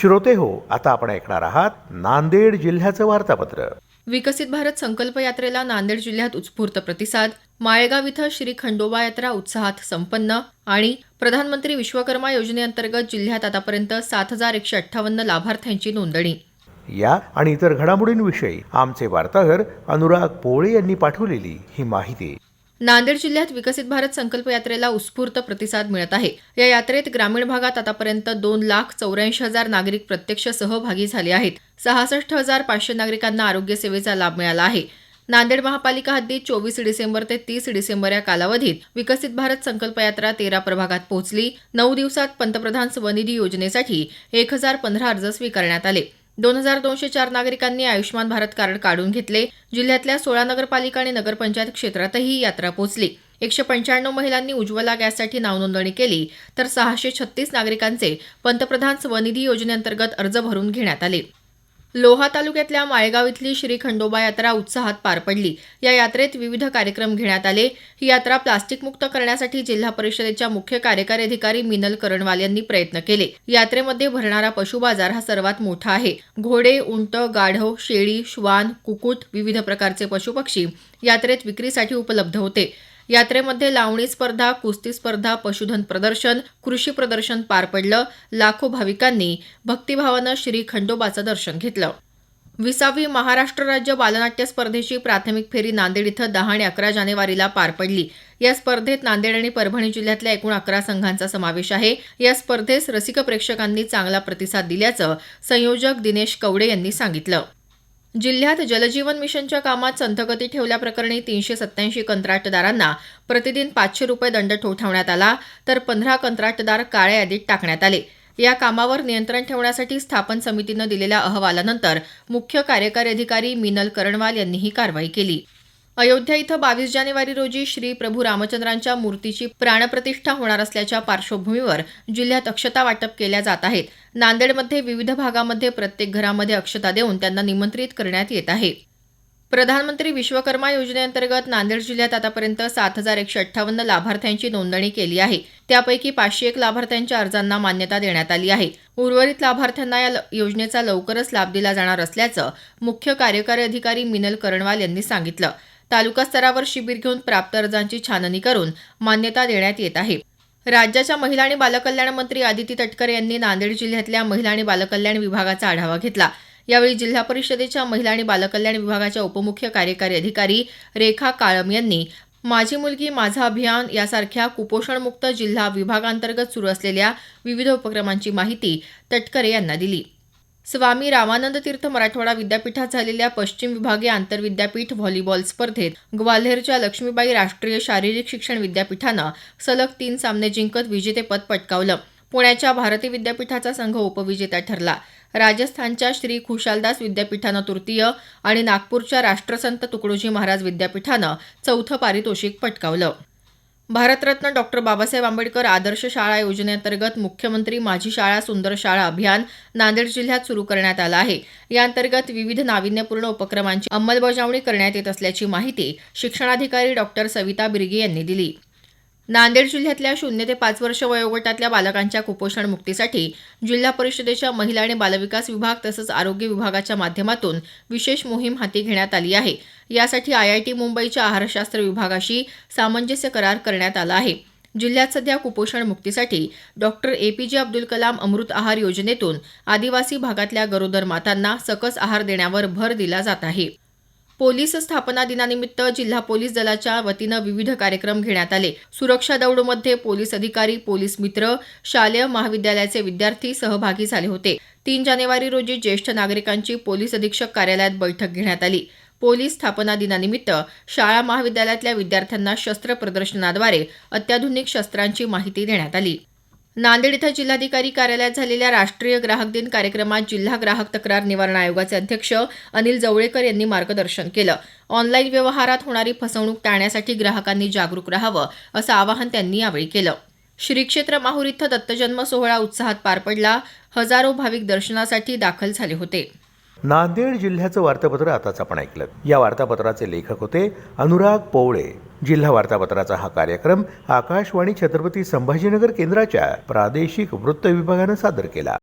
श्रोते हो आता आपण ऐकणार आहात नांदेड जिल्ह्याचं वार्तापत्र. विकसित भारत संकल्प यात्रेला नांदेड जिल्ह्यात उत्स्फूर्त प्रतिसाद माळेगाव इथं श्री खंडोबा यात्रा उत्साहात संपन्न आणि प्रधानमंत्री विश्वकर्मा योजनेअंतर्गत जिल्ह्यात आतापर्यंत सात हजार एकशे अठ्ठावन्न लाभार्थ्यांची नोंदणी. या आणि इतर घडामोडींविषयी आमचे वार्ताहर अनुराग पोळे यांनी पाठवलेली ही माहिती. नांदेड जिल्ह्यात विकसित भारत संकल्प यात्रेला उत्स्फूर्त प्रतिसाद मिळत आहे. या यात्रेत ग्रामीण भागात आतापर्यंत दोन लाख चौऱ्याऐंशी हजार नागरिक प्रत्यक्ष सहभागी झाले आहेत. सहासष्ट हजार पाचशे नागरिकांना आरोग्य सेवेचा लाभ मिळाला आहे. नांदेड महापालिका हद्दीत चोवीस डिसेंबर ते तीस डिसेंबर या कालावधीत विकसित भारत संकल्प यात्रा तेरा प्रभागात पोहोचली. नऊ दिवसात पंतप्रधान स्वनिधी योजनेसाठी एक हजार पंधरा अर्ज स्वीकारण्यात आले. दोन हजार दोनशे चार नागरिकांनी आयुष्यमान भारत कार्ड काढून घेतले. जिल्ह्यातल्या सोळा नगरपालिका आणि नगरपंचायत क्षेत्रातही ही यात्रा पोहोचली एकशे पंच्याण्णव महिलांनी उज्ज्वला गॅससाठी नावनोंदणी केली तर सहाशे छत्तीस नागरिकांचे पंतप्रधान स्वनिधी योजनेअंतर्गत अर्ज भरून घेण्यात आले. लोहा तालुक्यातल्या माळेगाव इथली श्री खंडोबा यात्रा उत्साहात पार पडली. या यात्रेत विविध कार्यक्रम घेण्यात आले. ही यात्रा प्लास्टिक मुक्त करण्यासाठी जिल्हा परिषदेच्या मुख्य कार्यकारी अधिकारी मिनल करणवाल यांनी प्रयत्न केले. यात्रेमध्ये भरणारा पशु बाजार हा सर्वात मोठा आहे. घोडे उंट गाढव शेळी श्वान कुकुट विविध प्रकारचे पशुपक्षी यात्रेत विक्रीसाठी उपलब्ध होते. यात्रेमध्ये लावणी स्पर्धा कुस्ती स्पर्धा पशुधन प्रदर्शन कृषी प्रदर्शन पार पडलं. लाखो भाविकांनी भक्तिभावानं श्री खंडोबाचं दर्शन घेतलं. विसावी महाराष्ट्र राज्य बालनाट्य स्पर्धेची प्राथमिक फेरी नांदेड इथं दहा आणि अकरा जानेवारीला पार पडली. या स्पर्धेत नांदेड आणि परभणी जिल्ह्यातल्या एकूण अकरा संघांचा समावेश आहे. या स्पर्धेस रसिक प्रेक्षकांनी चांगला प्रतिसाद दिल्याचं संयोजक दिनेश कवडे यांनी सांगितलं. जिल्ह्यात जलजीवन मिशनच्या कामात संथगती ठेवल्याप्रकरणी तीनशे सत्याऐंशी कंत्राटदारांना प्रतिदिन पाचशे रुपये दंड ठोठावण्यात आला तर पंधरा कंत्राटदार काळ्या यादीत टाकण्यात आले. या कामावर नियंत्रण ठेवण्यासाठी स्थापन समितीनं दिलेल्या अहवालानंतर मुख्य कार्यकारी अधिकारी मिनल करणवाल यांनी ही कारवाई केली. अयोध्या इथं बावीस जानेवारी रोजी श्री प्रभू रामचंद्रांच्या मूर्तीची प्राणप्रतिष्ठा होणार असल्याच्या पार्श्वभूमीवर जिल्ह्यात अक्षता वाटप केल्या जात आहेत. नांदेडमध्ये विविध भागामध्ये प्रत्येक घरामध्ये अक्षता देऊन त्यांना निमंत्रित करण्यात येत आहे. प्रधानमंत्री विश्वकर्मा योजनेअंतर्गत नांदेड जिल्ह्यात आतापर्यंत सात हजार एकशे अठ्ठावन्न लाभार्थ्यांची नोंदणी केली आहे. त्यापैकी पाचशे एक लाभार्थ्यांच्या अर्जांना मान्यता देण्यात आली आहे. उर्वरित लाभार्थ्यांना या योजनेचा लवकरच लाभ दिला जाणार असल्याचं मुख्य कार्यकारी अधिकारी मिनल करणवाल यांनी सांगितलं. तालुका स्तरावर शिबिर घेऊन प्राप्त अर्जांची छाननी करून मान्यता देण्यात येत आहे. राज्याच्या महिला आणि बालकल्याण मंत्री आदिती तटकरे यांनी नांदेड जिल्ह्यातल्या महिला आणि बालकल्याण विभागाचा आढावा घेतला. यावेळी जिल्हा परिषदेच्या महिला आणि बालकल्याण विभागाच्या उपमुख्य कार्यकारी अधिकारी रेखा काळम यांनी माझी मुलगी माझा अभियान यासारख्या कुपोषणमुक्त जिल्हा विभागांतर्गत सुरू असलेल्या विविध उपक्रमांची माहिती तटकरे यांना दिली. स्वामी रामानंद तीर्थ मराठवाडा विद्यापीठात झालेल्या पश्चिम विभागीय आंतरविद्यापीठ व्हॉलीबॉल स्पर्धेत ग्वाल्हेरच्या लक्ष्मीबाई राष्ट्रीय शारीरिक शिक्षण विद्यापीठानं सलग तीन सामने जिंकत विजेतेपद पटकावलं. पुण्याच्या भारती विद्यापीठाचा संघ उपविजेता ठरला. राजस्थानच्या श्री खुशालदास विद्यापीठानं तृतीय आणि नागपूरच्या राष्ट्रसंत तुकडोजी महाराज विद्यापीठानं चौथं पारितोषिक पटकावलं. भारतरत्न डॉक्टर बाबासाहेब आंबेडकर आदर्श शाळा योजनेअंतर्गत मुख्यमंत्री माझी शाळा सुंदर शाळा अभियान नांदेड जिल्ह्यात सुरू करण्यात आलं आहे. या अंतर्गत विविध नाविन्यपूर्ण उपक्रमांची अंमलबजावणी करण्यात येत असल्याची माहिती शिक्षणाधिकारी डॉक्टर सविता बिर्गे यांनी दिली. नांदेड जिल्ह्यातल्या शून्य ते पाच वर्ष वयोगटातल्या बालकांच्या कुपोषण मुक्तीसाठी जिल्हा परिषदेच्या महिला आणि बालविकास विभाग तसंच आरोग्य विभागाच्या माध्यमातून विशेष मोहीम हाती घेण्यात आली आहे. यासाठी आयआयटी मुंबईच्या आहारशास्त्र विभागाशी सामंजस्य करार करण्यात आला आहे. जिल्ह्यात सध्या कुपोषण मुक्तीसाठी डॉक्टर एपीजे अब्दुल कलाम अमृत आहार योजनेतून आदिवासी भागातल्या गरोदर मातांना सकस आहार देण्यावर भर दिला जात आहे. पोलीस स्थापना दिनानिमित्त जिल्हा पोलीस दलाच्या वतीनं विविध कार्यक्रम घेण्यात आले. सुरक्षा दौडमध्ये पोलीस अधिकारी पोलीस मित्र शालेय महाविद्यालयाचे विद्यार्थी सहभागी झाले होते. तीन जानेवारी रोजी ज्येष्ठ नागरिकांची पोलीस अधीक्षक कार्यालयात बैठक घेण्यात आली. पोलीस स्थापना दिनानिमित्त शाळा महाविद्यालयातल्या विद्यार्थ्यांना शस्त्र प्रदर्शनाद्वारे अत्याधुनिक शस्त्रांची माहिती देण्यात आली. नांदेड इथं जिल्हाधिकारी कार्यालयात झालेल्या राष्ट्रीय ग्राहक दिन कार्यक्रमात जिल्हा ग्राहक तक्रार निवारण आयोगाचे अध्यक्ष अनिल जवळेकर यांनी मार्गदर्शन केलं. ऑनलाईन व्यवहारात होणारी फसवणूक टाळण्यासाठी ग्राहकांनी जागरूक राहावं असं आवाहन त्यांनी यावेळी केलं. श्री क्षेत्र माहूर इथं दत्तजन्म सोहळा उत्साहात पार पडला. हजारो भाविक दर्शनासाठी दाखल झाले होते. नांदेड जिल्ह्याचं वार्तापत्र आताच आपण ऐकलं. या वार्तापत्राचे लेखक होते अनुराग पोवळे. जिल्हा वार्तापत्राचा हा कार्यक्रम आकाशवाणी छत्रपती संभाजीनगर केंद्राच्या प्रादेशिक वृत्त विभागानं सादर केला.